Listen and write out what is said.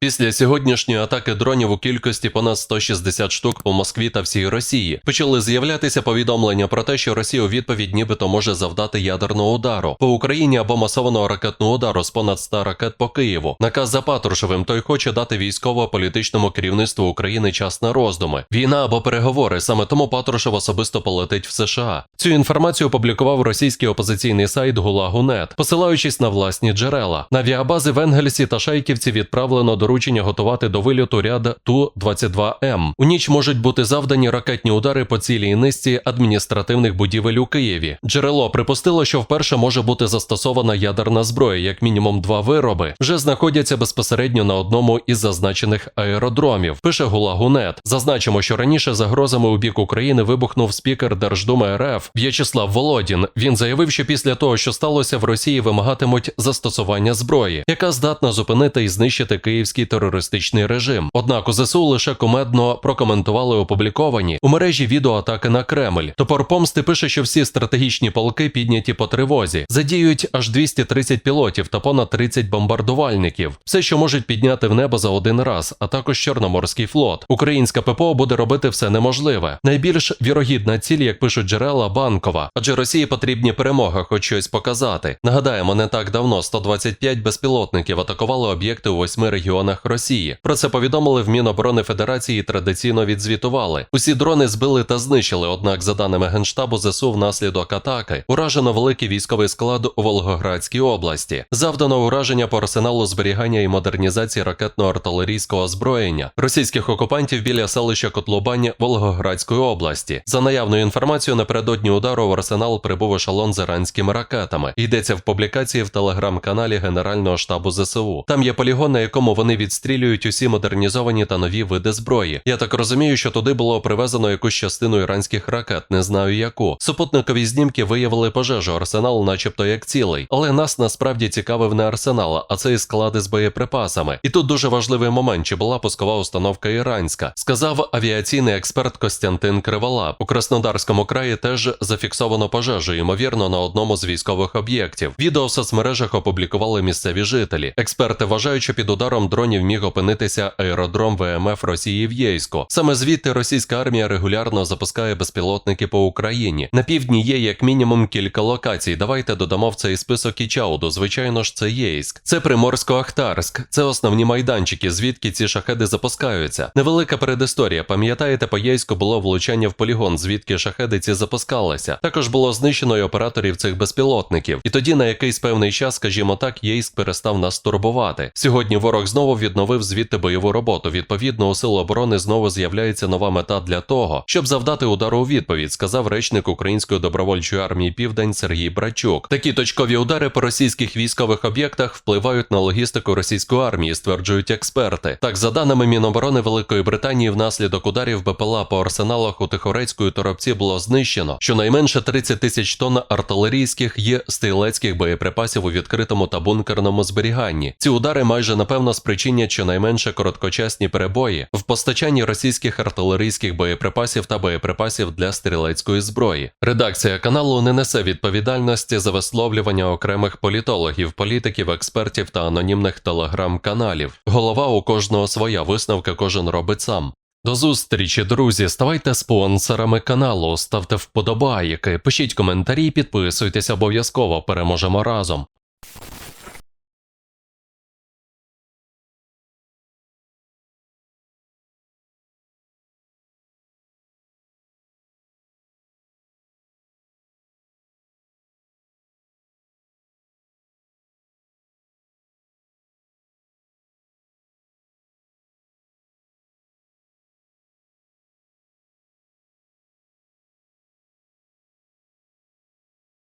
Після сьогоднішньої атаки дронів у кількості понад 160 штук по Москві та всій Росії почали з'являтися повідомлення про те, що Росія у відповідь нібито може завдати ядерного удару по Україні або масованого ракетного удару з понад 100 ракет по Києву. Наказ за Патрушевим той хоче дати військово-політичному керівництву України час на роздуми. Війна або переговори. Саме тому Патрушев особисто полетить в США. Цю інформацію опублікував російський опозиційний сайт Гулагу.нет, посилаючись на власні джерела. На авіабази в Енгельсі та Шайківці відправлено доручення готувати до вильоту ряд Ту-22М. У ніч можуть бути завдані ракетні удари по цілій низці адміністративних будівель у Києві. Джерело припустило, що вперше може бути застосована ядерна зброя, як мінімум два вироби, вже знаходяться безпосередньо на одному із зазначених аеродромів. Пише Гулагу.нет. Зазначимо, що раніше загрозами у бік України вибухнув спікер Держдуми РФ В'ячеслав Володін. Він заявив, що після того, що сталося в Росії, вимагатимуть застосування зброї, яка здатна зупинити і знищити київський терористичний режим. Однак у ЗСУ лише комедно прокоментували опубліковані у мережі відеоатаки на Кремль. Топор помсти пише, що всі стратегічні полки підняті по тривозі, задіють аж 230 пілотів та понад 30 бомбардувальників. Все, що можуть підняти в небо за один раз, а також Чорноморський флот. Українська ППО буде робити все неможливе. Найбільш вірогідна ціль, як пишуть джерела, банкова, адже Росії потрібні перемоги, хоч щось показати. Нагадаємо, не так давно 125 безпілотників атакували об'єкти у восьми регіонах Росії. Про це повідомили в Міноборони Федерації традиційно відзвітували. Усі дрони збили та знищили. Однак, за даними генштабу ЗСУ, внаслідок атаки уражено великий військовий склад у Волгоградській області. Завдано ураження по арсеналу зберігання і модернізації ракетно-артилерійського озброєння російських окупантів біля селища Котлубань Волгоградської області. За наявною інформацією, напередодні удару в арсенал прибув ешелон з іранськими ракетами. Йдеться в публікації в телеграм-каналі Генерального штабу ЗСУ. Там є полігон, на якому вони відстрілюють усі модернізовані та нові види зброї. Я так розумію, що туди було привезено якусь частину іранських ракет, не знаю яку. Супутникові знімки виявили пожежу, арсенал, начебто як цілий. Але нас насправді цікавив не арсенал, а цей склади з боєприпасами. І тут дуже важливий момент, чи була пускова установка іранська, сказав авіаційний експерт Костянтин Кривола. У Краснодарському краї теж зафіксовано пожежу, ймовірно, на одному з військових об'єктів. Відео в соцмережах опублікували місцеві жителі. Експерти вважають, що під ударом дронів міг опинитися аеродром ВМФ Росії в Єйську. Саме звідти російська армія регулярно запускає безпілотники по Україні. На півдні є як мінімум кілька локацій. Давайте додамо в цей список і Чауду. Звичайно ж, це Єйськ. Це Приморсько-Ахтарськ. Це основні майданчики, звідки ці шахеди запускаються. Невелика передісторія. Пам'ятаєте, по Єйську було влучання в полігон, звідки шахеди ці запускалися. Також було знищено і операторів цих безпілотників. І тоді на якийсь певний час, скажімо так, Єйськ перестав нас турбувати. Сьогодні ворог знову відновив звідти бойову роботу. Відповідно, у сил оборони знову з'являється нова мета для того, щоб завдати удару у відповідь, сказав речник Української добровольчої армії Південь Сергій Брачук. Такі точкові удари по російських військових об'єктах впливають на логістику російської армії, стверджують експерти. Так, за даними Міноборони Великої Британії, внаслідок ударів БПЛА по арсеналах у Тихорецької торопці було знищено щонайменше 30 тисяч тонн артилерійських і стрілецьких боєприпасів у відкритому та бункерному зберіганні. Ці удари майже напевно спричинять щонайменше короткочасні перебої в постачанні російських артилерійських боєприпасів та боєприпасів для стрілецької зброї. Редакція каналу не несе відповідальності за висловлювання окремих політологів, політиків, експертів та анонімних телеграм-каналів. Голова у кожного своя висновка кожен робить сам. До зустрічі, друзі. Ставайте спонсорами каналу, ставте вподобайки, пишіть коментарі, підписуйтесь обов'язково. Переможемо разом.